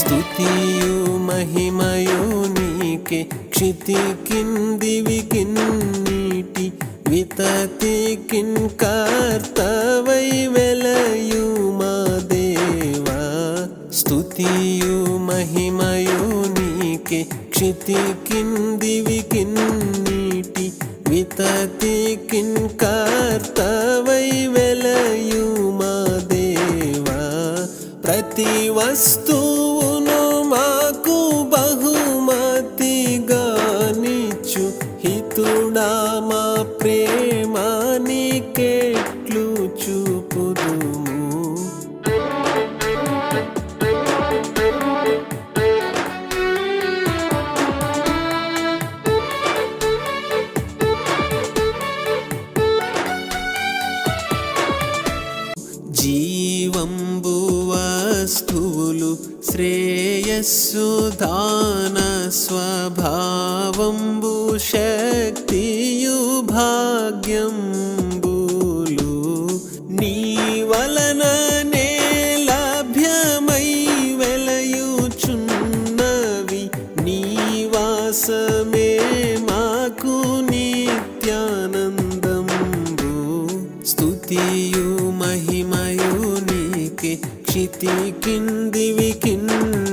స్థుతియు మహిమయు నీకే క్షితి కిందివి కిన్నీటి వితతి కిన్ కార్తవై వెలయు మా దేవా. స్థుతియు మహిమయు నీకే క్షితి కిందివి కిన్నీటి వితతి కిన్ కార్తవై వెలయు మా దేవా. ప్రతి వస్తువు తుడామా మా ప్రేమానికెట్లు చూపుదుము. జీవంబు వస్తువులు శ్రేయస్సు దాన స్వభావంబు శక్తియు భాగ్యంబులు నీ వలననే లభ్యమై వెలయుచున్నవి. నీ వాసమే మాకు నిత్యానందంబు. స్తుతియు మహిమయు నీకే క్షితి కిందివి కింది